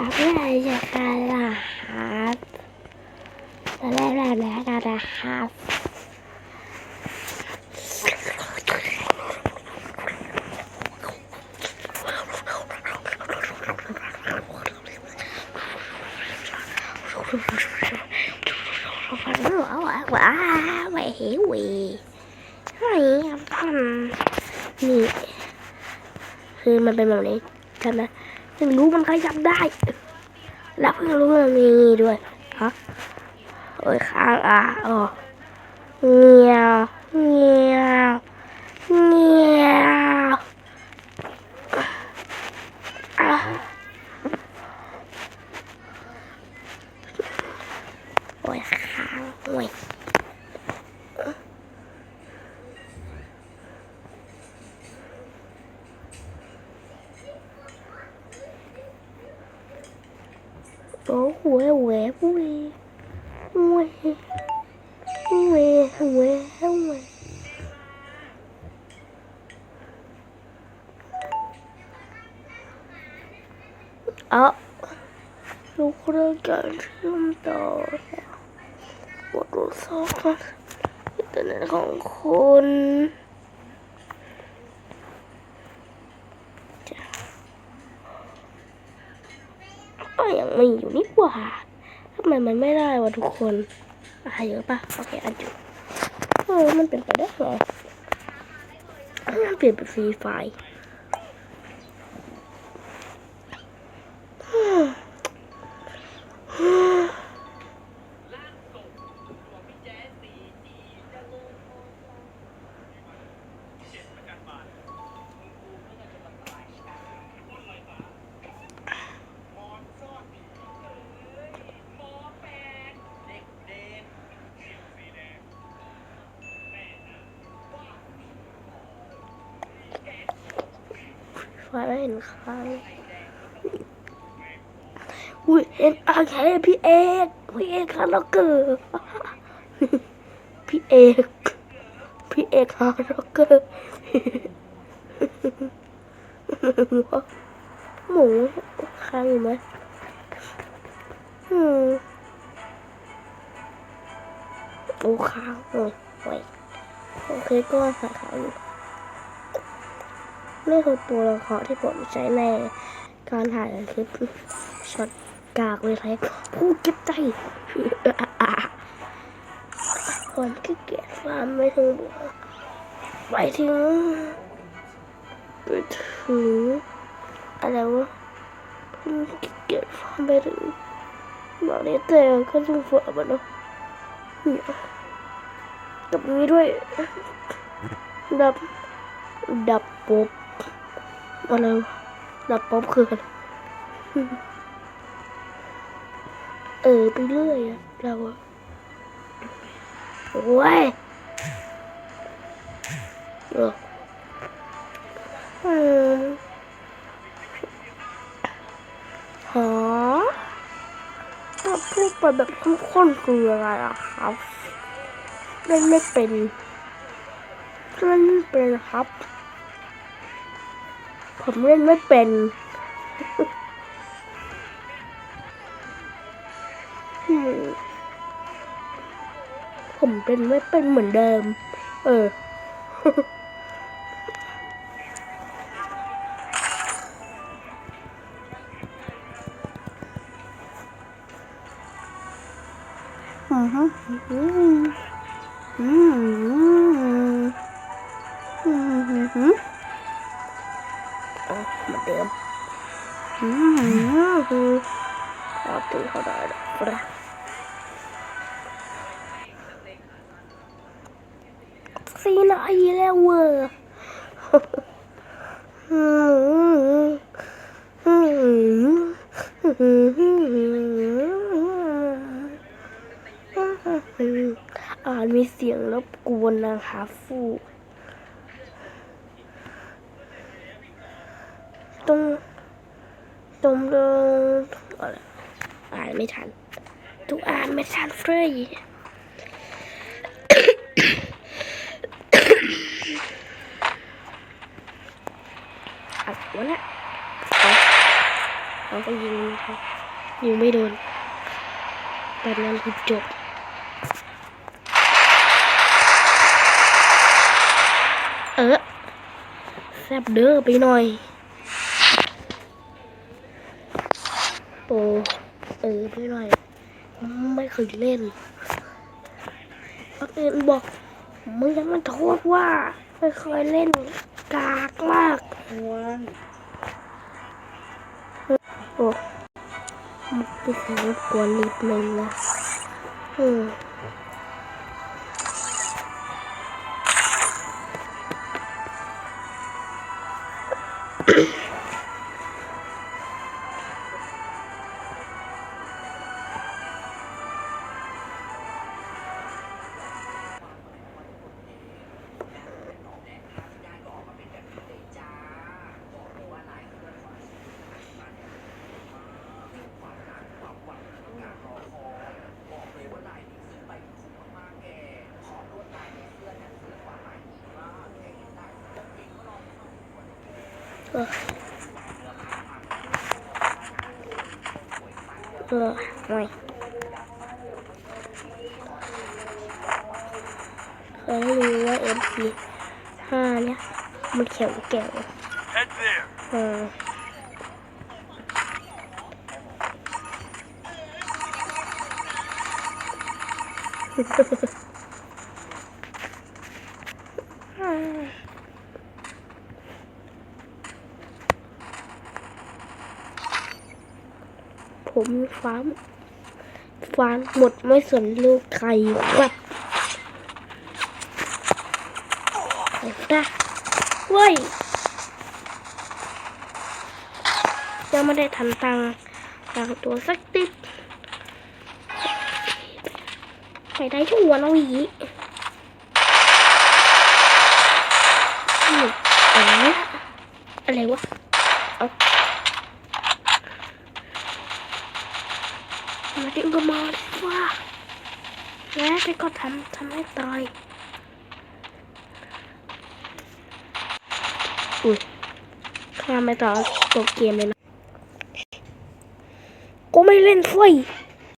รับได้จากการนะครับจะได้แบบนี้กันนะครับว้าวว้าวว้าวไม่เหี้ยไอ้ทำนี่คือมันเป็นแบบนี้ใช่ไหม พิ่งรู้มันขยับได้ แล้วเพิ่งรู้มันมีด้วยฮะโอ้ยค้างอะอ๋อเงียวเงียวเงียวอะโอ้ยค้างโอ้ย โอ้โหแหวะเวยเวยเวยเวยเวยเอาลูกเรื่องการเชื่อมต่อบททดสอบมันอินเทอร์เน็ตข อย่างมีอยู่นี่หว่าทำไมมันไม่ได้วะทุกคนอะเยอะปะโอเคอันจุเออมันเป็นไปได้เหรอมันเปลี่ยนเป็นฟรีไฟ ฟล์ไม่เห็นใครอุ้ยเอ็นอาร์เคพี่เอกพี่เอกคาร์ล็อกเกอร์พี่เอกพี่เอกคาร์ล็อกเกอร์หมูค้างอยู่ไหมอืมโอ้ค้างโอ้ยโอเคก็หาค้างอยู่ นี่คือตัวละครที่ผมใช้ในการถ่ายคลิปช็อตกากเลยครับผู้เก็บใจคนขี้เกียจฟาร์มไม่ถึงไปถึงไปถึงอะไรวะคนขี้เกียจฟาร์มไปถึงมาเนเตอร์ก็ต้องฟาร์มอะเนาะกับนี้ด้วยดับดับป๊บ อะไรวดับป๊บคืออะไรเออ ไปเรื่อยอะเราอะโอ้ยเออเอถ้าพูดไปแบบข้นๆคืออะไรอะครับเล่นไม่เป็นเล่นไม่เป็นครับ ผมเล่นไม่เป็น ผมเป็นไม่เป็นเหมือนเดิม เออ อืมฮึอืมอืมอือฮึ เดิมอืมฮึเอาตีเขาได้แล้วปะสีไหนแล้วเวอร์อ่านมีเสียงรบกวนนะคะฟู ตรงตรงตรงอะไรอ่านไม่ทัน ทุกอ่านไม่ทันเฟรยอัดวะเนี่ยเอาเราก็ยิงเขายิงไม่โดนแบบนั้นคือจบเออแซบเด้อไปหน่อย ปเออไปหน่อย ไม่เคยเล่นคนอื่นบอกมึงจะมาโทษว่า ไม่เคยเล่นกากมากอ้วนโอ้มันเป็นเสียงรบกวนนิดนึงนะอืม เออหน่อยเคยรู้ว่า MP ห้าเนี่ยมันแข็งแกร่ง Head there. เออ ผมฟ้ามฟ้าหมดไม่สนลูกใครครับไอ้ตาเว้ยยังไม่ได้ทันตังตังตัวสักติดไปได้ชั่วน้องหยีอืมอะไรวะอะไรวะ เอา มาดึงก็มาดิว่าแล้วไปก็ทำทำให้ตายอุ้ยข้าไม่ต่อจบเกมเลยนะ กูไม่เล่นไฟ